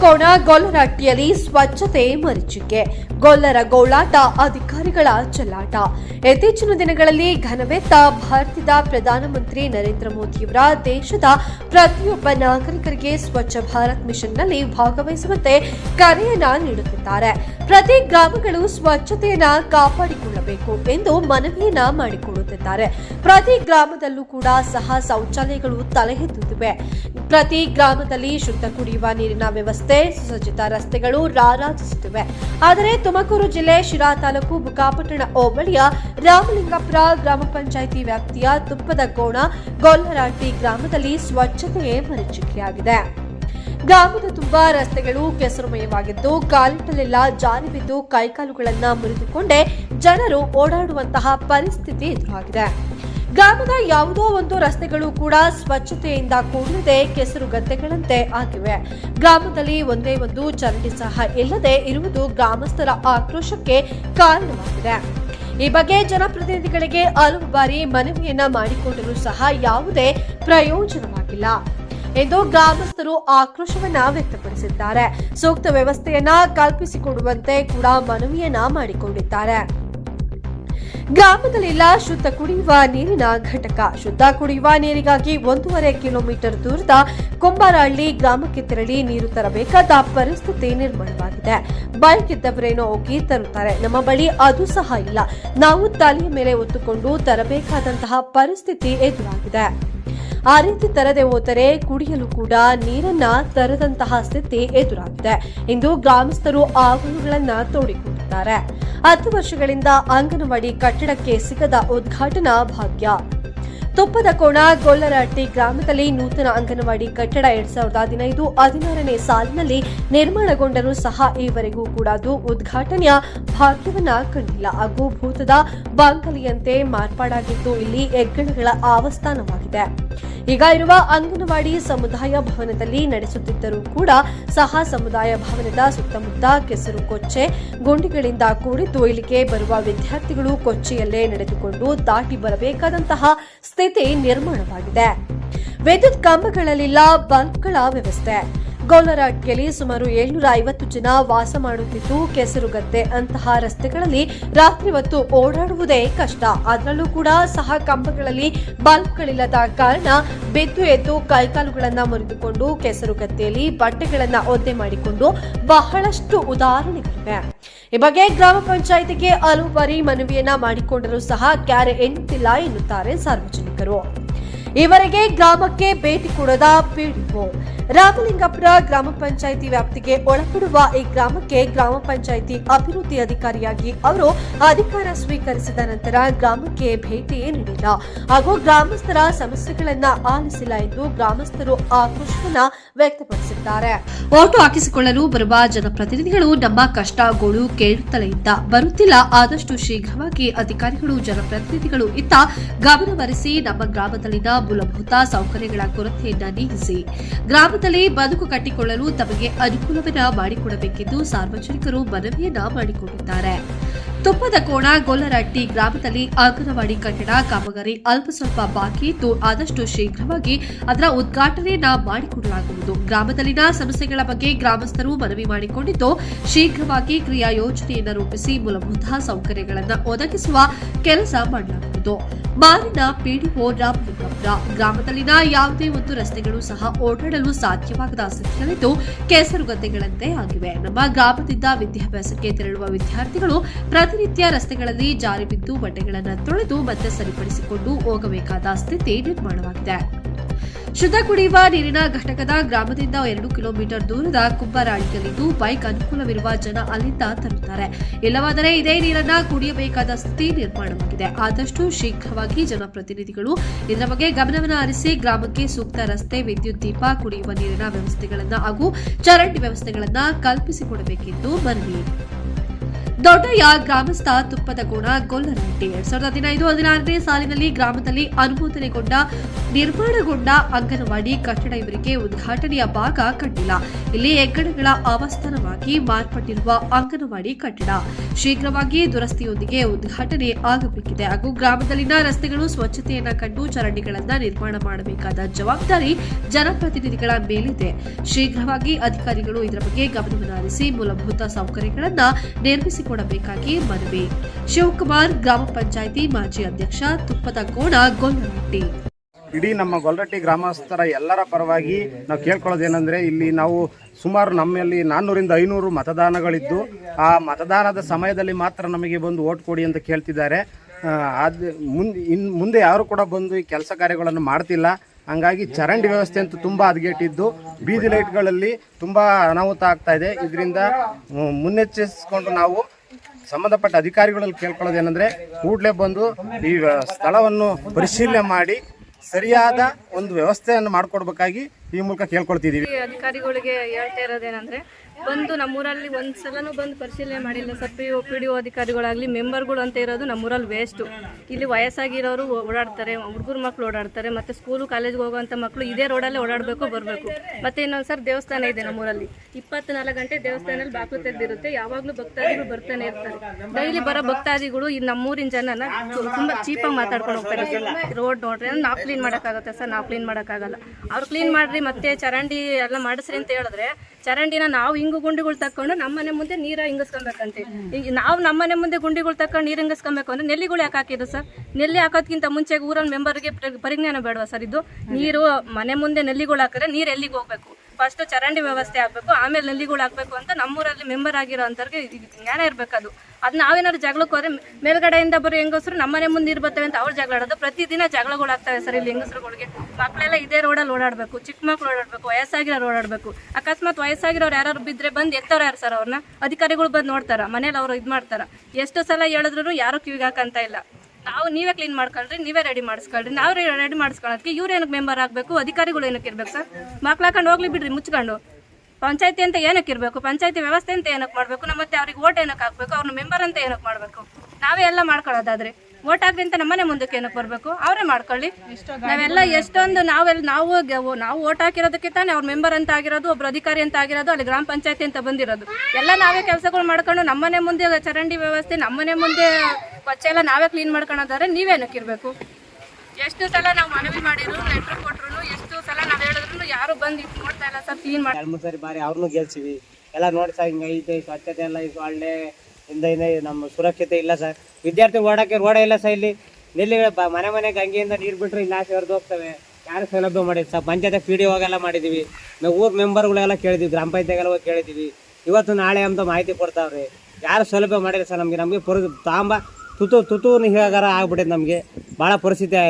ಕೋಣ ಗೊಲ್ಲರಹಟ್ಟಿಯಲ್ಲಿ ಸ್ವಚ್ಛತೆ ಮರಿಚಿಕೆ. ಗೊಲ್ಲರ ಗೋಳಾಟ, ಅಧಿಕಾರಿಗಳ ಚೆಲ್ಲಾಟ. ಇತ್ತೀಚಿನ ದಿನಗಳಲ್ಲಿ ಘನವೆತ್ತ ಭಾರತದ ಪ್ರಧಾನಮಂತ್ರಿ ನರೇಂದ್ರ ಮೋದಿಯವರ ದೇಶದ ಪ್ರತಿಯೊಬ್ಬ ನಾಗರಿಕರಿಗೆ ಸ್ವಚ್ಛ ಭಾರತ್ ಮಿಷನ್ನಲ್ಲಿ ಭಾಗವಹಿಸುವಂತೆ ಕರೆಯನ್ನ ನೀಡುತ್ತಿದ್ದಾರೆ. ಪ್ರತಿ ಗ್ರಾಮಗಳು ಸ್ವಚ್ಛತೆಯನ್ನ ಕಾಪಾಡಿಕೊಳ್ಳಬೇಕು ಎಂದು ಮನವಿಯನ್ನ ಮಾಡಿಕೊಳ್ಳುತ್ತಿದ್ದಾರೆ. ಪ್ರತಿ ಗ್ರಾಮದಲ್ಲೂ ಕೂಡ ಸಹ ಶೌಚಾಲಯಗಳು ತಲೆ ಎತ್ತುತ್ತಿವೆ. ಪ್ರತಿ ಗ್ರಾಮದಲ್ಲಿ ಶುದ್ಧ ಕುಡಿಯುವ ನೀರಿನ ವ್ಯವಸ್ಥೆ, ಸುಸಜ್ಜಿತ ರಸ್ತೆಗಳು ರಾರಾಜಿಸುತ್ತಿವೆ. ಆದರೆ ತುಮಕೂರು ಜಿಲ್ಲೆ ಶಿರಾ ತಾಲೂಕು ಬುಕಾಪಟ್ಟಣ ಹೋಬಳಿಯ ರಾಮಲಿಂಗಪುರ ಗ್ರಾಮ ಪಂಚಾಯಿತಿ ವ್ಯಾಪ್ತಿಯ ತುಪ್ಪದ ಕೋಣ ಗೊಲ್ಲರಾಟಿ ಗ್ರಾಮದಲ್ಲಿ ಸ್ವಚ್ಛತೆಯೇ ಮರೀಚಿಕೆಯಾಗಿದೆ ಗ್ರಾಮದ ತುಂಬಾ ರಸ್ತೆಗಳು ಕೆಸರುಮಯವಾಗಿದ್ದು ಕಾಲಿಟ್ಟಲೆಲ್ಲ ಜಾರಿ ಬಿದ್ದು ಕೈಕಾಲುಗಳನ್ನ ಮುರಿದುಕೊಂಡೇ ಜನರು ಓಡಾಡುವಂತಹ ಪರಿಸ್ಥಿತಿ ಎದುರಾಗಿದೆ. ಗ್ರಾಮದ ಯಾವುದೋ ಒಂದು ರಸ್ತೆಗಳು ಕೂಡ ಸ್ವಚ್ಛತೆಯಿಂದ ಕೂಡಿದೆ, ಕೆಸರು ಗದ್ದೆಗಳಂತೆ ಆಗಿವೆ. ಗ್ರಾಮದಲ್ಲಿ ಒಂದೇ ಒಂದು ಚರಂಡಿ ಸಹ ಇಲ್ಲದೆ ಇರುವುದು ಗ್ರಾಮಸ್ಥರ ಆಕ್ರೋಶಕ್ಕೆ ಕಾರಣವಾಗಿದೆ. ಈ ಬಗ್ಗೆ ಜನಪ್ರತಿನಿಧಿಗಳಿಗೆ ಹಲವು ಬಾರಿ ಮನವಿಯನ್ನ ಮಾಡಿಕೊಂಡರೂ ಸಹ ಯಾವುದೇ ಪ್ರಯೋಜನವಾಗಿಲ್ಲ. ಎಂದು ಗ್ರಾಮಸ್ಥರು ಆಕ್ರೋಶವನ್ನ ವ್ಯಕ್ತಪಡಿಸಿದ್ದಾರೆ. ಸೂಕ್ತ ವ್ಯವಸ್ಥೆಯನ್ನ ಕಲ್ಪಿಸಿಕೊಡುವಂತೆ ಕೂಡ ಮನವಿಯನ್ನ ಮಾಡಿಕೊಂಡಿದ್ದಾರೆ. ಗ್ರಾಮದಲ್ಲಿಲ್ಲ ಶುದ್ಧ ಕುಡಿಯುವ ನೀರಿನ ಘಟಕ. ಶುದ್ಧ ಕುಡಿಯುವ ನೀರಿಗಾಗಿ ಒಂದೂವರೆ ಕಿಲೋಮೀಟರ್ ದೂರದ ಕೊಂಬಾರಹಳ್ಳಿ ಗ್ರಾಮಕ್ಕೆ ತೆರಳಿ ನೀರು ತರಬೇಕಾದ ಪರಿಸ್ಥಿತಿ ನಿರ್ಮಾಣವಾಗಿದೆ. ಬೈಕ್ ಹೋಗಿ ತರುತ್ತಾರೆ. ನಮ್ಮ ಬಳಿ ಅದು ಸಹ ಇಲ್ಲ. ನಾವು ತಲೆಯ ಮೇಲೆ ಒತ್ತುಕೊಂಡು ತರಬೇಕಾದಂತಹ ಪರಿಸ್ಥಿತಿ ಎದುರಾಗಿದೆ. ಆ ರೀತಿ ತರದೆ ಹೋದರೆ ಕುಡಿಯಲು ಕೂಡ ನೀರನ್ನ ತರದಂತಹ ಸ್ಥಿತಿ ಎದುರಾಗಿದೆ. ಎಂದು ಗ್ರಾಮಸ್ಥರು ಆಗುಳುಗಳನ್ನ ತೋಡಿಕೊಂಡಿದ್ದಾರೆ. ಹತ್ತು ವರ್ಷಗಳಿಂದ ಅಂಗನವಾಡಿ ಕಟ್ಟಡಕ್ಕೆ ಸಿಗದ ಉದ್ಘಾಟನಾ ಭಾಗ್ಯ. ತುಪ್ಪದ ಕೋಣ ಗೊಲ್ಲರಹಟ್ಟಿ ಗ್ರಾಮದಲ್ಲಿ ನೂತನ ಅಂಗನವಾಡಿ ಕಟ್ಟಡ ಎರಡ್ ಸಾವಿರದ ಹದಿನೈದು ಹದಿನಾರನೇ ಸಾಲಿನಲ್ಲಿ ನಿರ್ಮಾಣಗೊಂಡರೂ ಸಹ ಈವರೆಗೂ ಕೂಡ ಅದು ಉದ್ಘಾಟನೆಯ ಭಾಗ್ಯವನ್ನ ಕಂಡಿಲ್ಲ. ಹಾಗೂ ಭೂತದ ಬಾಂಗಲಿಯಂತೆ ಮಾರ್ಪಾಡಾಗಿದ್ದು ಇಲ್ಲಿ ಹೆಗ್ಗಣಗಳ ಆವಸ್ಥಾನವಾಗಿದೆ. ಈಗ ಇರುವ ಅಂಗನವಾಡಿ ಸಮುದಾಯ ಭವನದಲ್ಲಿ ನಡೆಸುತ್ತಿದ್ದರೂ ಕೂಡ ಸಹ ಸಮುದಾಯ ಭವನದ ಸುತ್ತಮುತ್ತ ಕೆಸರು ಕೊಚ್ಚೆ, ಗುಂಡಿಗಳಿಂದ ಕೂಡಿದ್ದು ಇಲ್ಲಿಗೆ ಬರುವ ವಿದ್ಯಾರ್ಥಿಗಳು ಕೊಚ್ಚೆಯಲ್ಲೇ ನಡೆದುಕೊಂಡು ದಾಟಿ ಬರಬೇಕಾದಂತಹ ಸ್ಥಿತಿ ನಿರ್ಮಾಣವಾಗಿದೆ. ವಿದ್ಯುತ್ ಕಂಬಗಳಲ್ಲಿಲ್ಲ ಬಲ್ಬ್ಗಳ ವ್ಯವಸ್ಥೆ. ಗೊಲ್ಲರಹಟ್ಟಿಯಲ್ಲಿ ಸುಮಾರು ಏಳ್ನೂರ ಐವತ್ತು ಜನ ವಾಸ ಮಾಡುತ್ತಿದ್ದು ಕೆಸರುಗದ್ದೆ ಅಂತಹ ರಸ್ತೆಗಳಲ್ಲಿ ರಾತ್ರಿ ಹೊತ್ತು ಓಡಾಡುವುದೇ ಕಷ್ಟ. ಅದರಲ್ಲೂ ಕೂಡ ಸಹ ಕಂಬಗಳಲ್ಲಿ ಬಲ್ಬ್ಗಳಿಲ್ಲದ ಕಾರಣ ಬಿದ್ದು ಎದ್ದು ಕೈಕಾಲುಗಳನ್ನ ಮುರಿದುಕೊಂಡು ಕೆಸರುಗದ್ದೆಯಲ್ಲಿ ಬಟ್ಟೆಗಳನ್ನ ಒದ್ದೆ ಮಾಡಿಕೊಂಡು ಬಹಳಷ್ಟು ಉದಾಹರಣೆಗಳಿವೆ. ಈ ಬಗ್ಗೆ ಗ್ರಾಮ ಪಂಚಾಯಿತಿಗೆ ಹಲವು ಬಾರಿ ಮನವಿಯನ್ನ ಮಾಡಿಕೊಂಡರೂ ಸಹ ಕ್ಯಾರೆ ಎನ್ನುತ್ತಿಲ್ಲ ಎನ್ನುತ್ತಾರೆ ಸಾರ್ವಜನಿಕರು. ಈವರೆಗೆ ಗ್ರಾಮಕ್ಕೆ ಭೇಟಿ ಕೊಡದ ಪಿಡಿಒ ರಾಮಲಿಂಗಪುರ ಗ್ರಾಮ ಪಂಚಾಯಿತಿ ವ್ಯಾಪ್ತಿಗೆ ಒಳಪಡುವ ಈ ಗ್ರಾಮಕ್ಕೆ ಗ್ರಾಮ ಪಂಚಾಯಿತಿ ಅಭಿವೃದ್ಧಿ ಅಧಿಕಾರಿಯಾಗಿ ಅವರು ಅಧಿಕಾರ ಸ್ವೀಕರಿಸಿದ ನಂತರ ಗ್ರಾಮಕ್ಕೆ ಭೇಟಿಯೇ ನೀಡಿಲ್ಲ. ಹಾಗೂ ಗ್ರಾಮಸ್ಥರ ಸಮಸ್ಯೆಗಳನ್ನ ಆಲಿಸಿಲ್ಲ ಎಂದು ಗ್ರಾಮಸ್ಥರು ಆಕ್ರೋಶವನ್ನ ವ್ಯಕ್ತಪಡಿಸಿದ್ದಾರೆ. ಓಟು ಹಾಕಿಸಿಕೊಳ್ಳಲು ಬರುವ ಜನಪ್ರತಿನಿಧಿಗಳು ನಮ್ಮ ಕಷ್ಟ ಗೋಳು ಕೇಳುತ್ತಲೇ ಇದ್ದ. ಬರುತ್ತಿಲ್ಲ ಆದಷ್ಟು ಶೀಘ್ರವಾಗಿ ಅಧಿಕಾರಿಗಳು, ಜನಪ್ರತಿನಿಧಿಗಳು ಇತ್ತ ಗಮನವರಿಸಿ ನಮ್ಮ ಗ್ರಾಮದಲ್ಲಿನ ಮೂಲಭೂತ ಸೌಕರ್ಯಗಳ ಕೊರತೆಯನ್ನ ನೀಗಿಸಿ. ಗ್ರಾಮದಲ್ಲಿ ಬದುಕು ಕಟ್ಟಿಕೊಳ್ಳಲು ತಮಗೆ ಅನುಕೂಲವನ್ನ ಮಾಡಿಕೊಡಬೇಕೆಂದು ಸಾರ್ವಜನಿಕರು ಮನವಿಯನ್ನ ಮಾಡಿಕೊಂಡಿದ್ದಾರೆ. ತುಪ್ಪದ ಕೋಣ ಗೊಲ್ಲರಟ್ಟಿ ಗ್ರಾಮದಲ್ಲಿ ಅಂಗನವಾಡಿ ಕಟ್ಟಡ, ಕಾಮಗಾರಿ ಅಲ್ಪ ಸ್ವಲ್ಪ ಬಾಕಿ ಇದ್ದು ಆದಷ್ಟು ಶೀಘ್ರವಾಗಿ ಅದರ ಉದ್ಘಾಟನೆಯನ್ನ ಮಾಡಿಕೊಡಲಾಗುವುದು. ಗ್ರಾಮದಲ್ಲಿನ ಸಮಸ್ಯೆಗಳ ಬಗ್ಗೆ ಗ್ರಾಮಸ್ಥರು ಮನವಿ ಮಾಡಿಕೊಂಡಿದ್ದು, ಶೀಘ್ರವಾಗಿ ಕ್ರಿಯಾ ಯೋಜನೆಯನ್ನು ರೂಪಿಸಿ ಮೂಲಭೂತ ಸೌಕರ್ಯಗಳನ್ನು ಒದಗಿಸುವ ಕೆಲಸ ಮಾಡಲಾಗುವುದು. ಮಾರಿನ ಪಿಡಿಒ ರಾಮಲಿಂಗಪುರ ಗ್ರಾಮದಲ್ಲಿನ ಯಾವುದೇ ಒಂದು ರಸ್ತೆಗಳು ಸಹ ಓಡಾಡಲು ಸಾಧ್ಯವಾಗದ ಸ್ಥಿತಿಯಲ್ಲಿದ್ದು ಕೆಸರುಗದ್ದೆಗಳಂತೆ ಆಗಿವೆ. ನಮ್ಮ ಗ್ರಾಮದಿಂದ ವಿದ್ಯಾಭ್ಯಾಸಕ್ಕೆ ತೆರಳುವ ವಿದ್ಯಾರ್ಥಿಗಳು ಪ್ರತಿನಿತ್ಯ ರಸ್ತೆಗಳಲ್ಲಿ ಜಾರಿ ಬಿದ್ದು ಬಟ್ಟೆಗಳನ್ನು ತೊಳೆದು ಮತ್ತೆ ಸರಿಪಡಿಸಿಕೊಂಡು ಹೋಗಬೇಕಾದ ಸ್ಥಿತಿ ನಿರ್ಮಾಣವಾಗಿದೆ. ಶುದ್ಧ ಕುಡಿಯುವ ನೀರಿನ ಘಟಕದ ಗ್ರಾಮದಿಂದ ಎರಡು ಕಿಲೋಮೀಟರ್ ದೂರದ ಕುಬ್ಬರಾಳಿಯಲ್ಲಿದ್ದು ಬೈಕ್ ಅನುಕೂಲವಿರುವ ಜನ ಅಲ್ಲಿಂದ ತರುತ್ತಾರೆ ಇಲ್ಲವಾದರೆ ಇದೇ ನೀರನ್ನ ಕುಡಿಯಬೇಕಾದ ಸ್ಥಿತಿ ನಿರ್ಮಾಣವಾಗಿದೆ ಆದಷ್ಟು ಶೀಘ್ರವಾಗಿ ಜನಪ್ರತಿನಿಧಿಗಳು ಇದರ ಬಗ್ಗೆ ಗಮನವನ್ನು ಹರಿಸಿ ಗ್ರಾಮಕ್ಕೆ ಸೂಕ್ತ ರಸ್ತೆ, ವಿದ್ಯುತ್ ದೀಪ, ಕುಡಿಯುವ ನೀರಿನ ವ್ಯವಸ್ಥೆಗಳನ್ನು ಹಾಗೂ ಚರಂಡಿ ವ್ಯವಸ್ಥೆಗಳನ್ನು ಕಲ್ಪಿಸಿಕೊಡಬೇಕೆಂದು ಮನವಿ ದೊಡ್ಡಯ್ಯ ಗ್ರಾಮಸ್ಥ ತುಪ್ಪದ ಕೋಣ ಗೊಲ್ಲರಹಟ್ಟಿ. ಎರಡ್ ಸಾವಿರದ ಹದಿನೈದು, ಹದಿನಾರನೇ ಸಾಲಿನಲ್ಲಿ ಗ್ರಾಮದಲ್ಲಿ ಅನುಮೋದನೆಗೊಂಡ, ನಿರ್ಮಾಣಗೊಂಡ ಅಂಗನವಾಡಿ ಕಟ್ಟಡ ಇವರಿಗೆ ಉದ್ಘಾಟನೆಯ ಭಾಗ ಕಂಡಿಲ್ಲ ಇಲ್ಲಿ ಹೆಗ್ಗಣಗಳ ಆವಾಸ್ಥಾನವಾಗಿ ಮಾರ್ಪಟ್ಟಿರುವ ಅಂಗನವಾಡಿ ಕಟ್ಟಡ. ಶೀಘ್ರವಾಗಿ ದುರಸ್ತಿಯೊಂದಿಗೆ ಉದ್ಘಾಟನೆ ಆಗಬೇಕಿದೆ. ಹಾಗೂ ಗ್ರಾಮದಲ್ಲಿನ ರಸ್ತೆಗಳು ಸ್ವಚ್ಛತೆಯನ್ನ ಕಂಡು ಚರಂಡಿಗಳನ್ನ ನಿರ್ಮಾಣ ಮಾಡಬೇಕಾದ ಜವಾಬ್ದಾರಿ ಜನಪ್ರತಿನಿಧಿಗಳ ಮೇಲಿದೆ. ಶೀಘ್ರವಾಗಿ ಅಧಿಕಾರಿಗಳು ಇದರ ಬಗ್ಗೆ ಗಮನವನ್ನು ಹರಿಸಿ ಮೂಲಭೂತ ಸೌಕರ್ಯಗಳನ್ನ ನಿರ್ಮಿಸಿಕೊಡಬೇಕಾಗಿ ಮನವಿ. ಶಿವಕುಮಾರ್ ಗ್ರಾಮ ಪಂಚಾಯಿತಿ ಮಾಜಿ ಅಧ್ಯಕ್ಷ ತುಪ್ಪದ ಕೋಣ ಗೊಲ್ಲರಹಟ್ಟಿ ಇಡೀ ನಮ್ಮ ಗೊಲ್ಲರಟ್ಟಿ ಗ್ರಾಮಸ್ಥರ ಎಲ್ಲರ ಪರವಾಗಿ ನಾವು ಕೇಳ್ಕೊಳ್ಳೋದೇನೆಂದರೆ ಇಲ್ಲಿ ನಾವು ಸುಮಾರು ನಮ್ಮಲ್ಲಿ ನಾನ್ನೂರಿಂದ ಐನೂರು ಮತದಾನಗಳಿದ್ದು, ಆ ಮತದಾನದ ಸಮಯದಲ್ಲಿ ಮಾತ್ರ ನಮಗೆ ಬಂದು ಓಟ್ ಕೊಡಿ ಅಂತ ಕೇಳ್ತಿದ್ದಾರೆ. ಅದು ಮುಂದೆ ಇನ್ನು ಮುಂದೆ ಯಾರು ಕೂಡ ಬಂದು ಈ ಕೆಲಸ ಕಾರ್ಯಗಳನ್ನು ಮಾಡ್ತಿಲ್ಲ. ಹಂಗಾಗಿ ಚರಂಡಿ ವ್ಯವಸ್ಥೆ ಅಂತೂ ತುಂಬ ಹದಗೆಟ್ಟಿದ್ದು. ಬೀದಿ ಲೈಟ್ಗಳಲ್ಲಿ ತುಂಬ ಅನಾಹುತ ಆಗ್ತಾ ಇದೆ. ಇದರಿಂದ ಮುನ್ನೆಚ್ಚರಿಸಿಕೊಂಡು ನಾವು ಸಂಬಂಧಪಟ್ಟ ಅಧಿಕಾರಿಗಳಲ್ಲಿ ಕೇಳ್ಕೊಳ್ಳೋದೇನೆಂದರೆ ಕೂಡಲೇ ಬಂದು ಈ ಸ್ಥಳವನ್ನು ಪರಿಶೀಲನೆ ಮಾಡಿ ಸರಿಯಾದ ಒಂದು ವ್ಯವಸ್ಥೆಯನ್ನು ಮಾಡಿಕೊಡ್ಬೇಕಾಗಿ ಈ ಮೂಲಕ ಕೇಳ್ಕೊಳ್ತಿದ್ದೀವಿ. ಅಧಿಕಾರಿಗಳಿಗೆ ಹೇಳ್ತಾ ಇರೋದೇನಂದ್ರೆ ಬಂದು ನಮ್ಮೂರಲ್ಲಿ ಒಂದು ಸಲನೂ ಬಂದು ಪರಿಶೀಲನೆ ಮಾಡಿಲ್ಲ. Sir P O P D O ಅಧಿಕಾರಿಗಳಾಗಲಿ ಮೆಂಬರ್ಗಳು ಅಂತ ಇರೋದು ನಮ್ಮೂರಲ್ಲಿ ವೇಸ್ಟು ಇಲ್ಲಿ ವಯಸ್ಸಾಗಿರೋರು ಓಡಾಡ್ತಾರೆ, ಹುಡುಗರು ಮಕ್ಕಳು ಓಡಾಡ್ತಾರೆ, ಮತ್ತು ಸ್ಕೂಲು ಕಾಲೇಜ್ಗೆ ಹೋಗುವಂಥ ಮಕ್ಕಳು ಇದೇ ರೋಡಲ್ಲೇ ಓಡಾಡಬೇಕು, ಬರಬೇಕು. ಮತ್ತು ಇನ್ನೊಂದು ಸರ್ ದೇವಸ್ಥಾನ ಇದೆ ನಮ್ಮೂರಲ್ಲಿ. ಇಪ್ಪತ್ನಾಲ್ಕು ಗಂಟೆ ದೇವಸ್ಥಾನದಲ್ಲಿ ಬಾಗಿಲು ತೆಗೆದಿರುತ್ತೆ. ಯಾವಾಗಲೂ ಭಕ್ತಾದಿಗಳು ಬರ್ತಾನೆ ಇರ್ತಾರೆ. ಡೈಲಿ ಬರೋ ಭಕ್ತಾದಿಗಳು ಈ ನಮ್ಮೂರಿನ ಜನನ ತುಂಬ ಚೀಪಾಗಿ ಮಾತಾಡ್ಕೊಂಡು ಹೋಗ್ತಾರೆ. ರೋಡ್ ನೋಡ್ರಿ ನಾವು ಕ್ಲೀನ್ ಮಾಡೋಕ್ಕಾಗುತ್ತೆ ಸರ್, ನಾವು ಕ್ಲೀನ್ ಮಾಡೋಕ್ಕಾಗಲ್ಲ. ಅವ್ರು ಕ್ಲೀನ್ ಮಾಡ್ರಿ, ಮತ್ತೆ ಚರಂಡಿ ಎಲ್ಲ ಮಾಡಿಸ್ರಿ ಅಂತ ಹೇಳಿದ್ರೆ ಚರಂಡಿನ ನಾವು ಹಿಂಗು ಗುಂಡಿಗಳು ತಕೊಂಡು ನಮ್ಮನೆ ಮುಂದೆ ನೀರ ಹಿಂಗಿಸ್ಕೊಬೇಕಂತೆ ಈಗ ನಾವು ನಮ್ಮ ಮನೆ ಮುಂದೆ ಗುಂಡಿಗಳು ತಕೊಂಡು ನೀರು ಹಿಂಗಿಸ್ಕೊಬೇಕು ಅಂದ್ರೆ ನೆಲ್ಲಿಗಳು ಯಾಕೆ ಹಾಕಿದ್ರು ಸರ್? ನೆಲ್ಲಿ ಹಾಕೋದ್ಕಿಂತ ಮುಂಚೆ ಊರಲ್ಲಿ ಮೆಂಬರ್ಗೆ ಪರಿಜ್ಞಾನ ಬೇಡವಾ ಸರ್ ಇದು? ನೀರು ಮನೆ ಮುಂದೆ ನೆಲ್ಲಿಗಳು ಹಾಕಿದ್ರೆ ನೀರು ಎಲ್ಲಿಗೆ ಹೋಗ್ಬೇಕು? ಫಸ್ಟ್ ಚರಂಡಿ ವ್ಯವಸ್ಥೆ ಆಗಬೇಕು, ಆಮೇಲೆ ನಲ್ಲಿಗಳು ಆಗಬೇಕು ಅಂತ ನಮ್ಮೂರಲ್ಲಿ ಮೆಂಬರ್ ಆಗಿರೋ ಅಂಥವ್ರಿಗೆ ಜ್ಞಾನ ಇರಬೇಕು ಅದು. ನಾವೇನಾದ್ರು ಜಗಳಕ್ಕೆ ಹೋದ್ರೆ ಮೇಲ್ಗಡೆಯಿಂದ ಬರೋ ಹೆಂಗಸರು ನಮ್ಮನೆ ಮುಂದೆ ಇರ್ಬತ್ತವೆ ಅಂತ ಅವ್ರು ಜಗಳ ಆಡೋದು. ಪ್ರತಿದಿನ ಜಗಳಗಳು ಆಗ್ತವೆ ಸರ್ ಇಲ್ಲಿ ಹೆಂಗಸರುಗಳಿಗೆ. ಮಕ್ಕಳೆಲ್ಲ ಇದೇ ರೋಡಲ್ಲಿ ಓಡಾಡಬೇಕು ಚಿಕ್ಕ ಮಕ್ಳು ಓಡಾಡಬೇಕು, ವಯಸ್ಸಾಗಿರೋರು ಓಡಾಡಬೇಕು. ಅಕಸ್ಮಾತ್ ವಯಸ್ಸಾಗಿರೋರು ಯಾರು ಬಿದ್ದರೆ ಬಂದು ಎತ್ತವ್ರು ಯಾರು ಸರ್ ಅವ್ರನ್ನ ಅಧಿಕಾರಿಗಳು ಬಂದು ನೋಡ್ತಾರ, ಮನೇಲಿ ಅವರು ಇದು ಮಾಡ್ತಾರ. ಎಷ್ಟು ಸಲ ಹೇಳಿದ್ರು ಯಾರು ಕಿವಿಗೆ ಹಾಕಂತ ಇಲ್ಲ. ನಾವು ನೀವೇ ಕ್ಲೀನ್ ಮಾಡ್ಕೊಳ್ರಿ, ನೀವೇ ರೆಡಿ ಮಾಡಿಸ್ಕೊಳ್ರಿ. ನಾವು ರೆಡಿ ಮಾಡಿಸ್ಕೊಳ್ಳೋದಕ್ಕೆ ಇವ್ರು ಏನಕ್ಕೆ ಮೆಂಬರ್ ಆಗಬೇಕು? ಅಧಿಕಾರಿಗಳು ಏನಕ್ಕೆ ಇರಬೇಕು ಸರ್? ಮಕ್ಳು ಹಾಕೊಂಡು ಹೋಗ್ಲಿ ಬಿಡ್ರಿ, ಮುಚ್ಕೊಂಡು. ಪಂಚಾಯತಿ ಅಂತ ಏನಕ್ಕೆ ಇರಬೇಕು? ಪಂಚಾಯತಿ ವ್ಯವಸ್ಥೆ ಅಂತ ಏನಕ್ಕೆ ಮಾಡಬೇಕು? ನಮ್ಮ ಮತ್ತೆ ಅವ್ರಿಗೆ ಓಟ್ ಏನಕ್ಕೆ ಹಾಕ್ಬೇಕು? ಅವ್ರನ್ನ ಮೆಂಬರ್ ಅಂತ ಏನಕ್ಕೆ ಮಾಡಬೇಕು? ನಾವೇ ಎಲ್ಲ ಮಾಡ್ಕೊಳ್ಳೋದಾದ್ರೆ ಓಟ್ ಹಾಕ್ರಿ ಅಂತ ನಮ್ಮನೆ ಮುಂದಕ್ಕೆ ಏನಕ್ಕೆ ಬರಬೇಕು? ಅವರೇ ಮಾಡ್ಕೊಳ್ಳಿ. ನಾವೆಲ್ಲ ಎಷ್ಟೊಂದು ನಾವೆಲ್ಲ ನಾವು ನಾವು ಓಟ್ ಹಾಕಿರೋದಕ್ಕೆ ತಾನೇ ಅವ್ರ ಮೆಂಬರ್ ಅಂತ ಆಗಿರೋದು, ಒಬ್ರು ಅಧಿಕಾರಿ ಅಂತ ಆಗಿರೋದು, ಅಲ್ಲಿ ಗ್ರಾಮ ಪಂಚಾಯತಿ ಅಂತ ಬಂದಿರೋದು. ಎಲ್ಲ ನಾವೇ ಕೆಲಸಗಳು ಮಾಡ್ಕೊಂಡು ನಮ್ಮನೆ ಮುಂದೆ ಚರಂಡಿ ವ್ಯವಸ್ಥೆ ನಮ್ಮನೆ ಮುಂದೆ ಕೊಚ್ಚೆ ಎಲ್ಲ ನಾವೇ ಕ್ಲೀನ್ ಮಾಡ್ಕೊಳೋದಾದ್ರೆ ನೀವೇನಕ್ಕೆ ಇರಬೇಕು ಎಷ್ಟು ಸಲ ನಾವು ಮನವಿ ಮಾಡಿದ್ರು ಲೆಟ್ರ್ ಕೊಟ್ರು ಎಷ್ಟು ಸಲ ನಾವು ಹೇಳಿದ್ರು ಯಾರು ಬಂದು ಇದು ನೋಡ್ತಾ ಇಲ್ಲ ಸರ್ ಕ್ಲೀನ್ ಮಾಡಿ ಎರಡು ಸರಿ ಬಾರಿ ಅವ್ರನ್ನೂ ಗೆಲ್ಸಿವಿ. ಎಲ್ಲ ನೋಡಿ ಸರ್ ಐತೆ, ಸ್ವಚ್ಛತೆ ಎಲ್ಲ ಇದು ಒಳ್ಳೆ ಇಂದ ಹಿಂದೆ ನಮ್ಮ ಸುರಕ್ಷತೆ ಇಲ್ಲ ಸರ್. ವಿದ್ಯಾರ್ಥಿ ಓಡಕ್ಕೆ ರೋಡ ಇಲ್ಲ ಸರ್ ಇಲ್ಲಿ. ನಿಲ್ಲಿ ಮನೆ ಮನೆ ಗಂಗೆಯಿಂದ ನೀರು ಬಿಟ್ಟರೆ ಇಲ್ಲಿ ಆಸೆ ಹೊರದು ಹೋಗ್ತವೆ. ಯಾರು ಸೌಲಭ್ಯ ಮಾಡಿದ್ರು ಸರ್. ಪಂಚಾಯತ್ ಪಿ ಡಿ ಹೋಗೆಲ್ಲ ಮಾಡಿದ್ದೀವಿ ನಾವು ಊರು ಮೆಂಬರ್ಗಳೆಲ್ಲ ಕೇಳಿದ್ವಿ, ಗ್ರಾಮ ಪಂಚಾಯತ್ಗೆಲ್ಲ ಹೋಗಿ ಕೇಳಿದ್ದೀವಿ ಇವತ್ತು ನಾಳೆ ಅಂತ ಮಾಹಿತಿ ಕೊಡ್ತಾವ್ರಿ. ಯಾರು ಸೌಲಭ್ಯ ಮಾಡಿಲ್ಲ ಸರ್ ನಮಗೆ ನಮಗೆ ಪುರ ತಾಂಬ ತುತು ತುತು ನಿಗಾರ ಆಗ್ಬಿಟ್ಟಿದೆ ನಮಗೆ. ಭಾಳ ಪರಿಸ್ಥಿತಿ ಆಯ್ತು.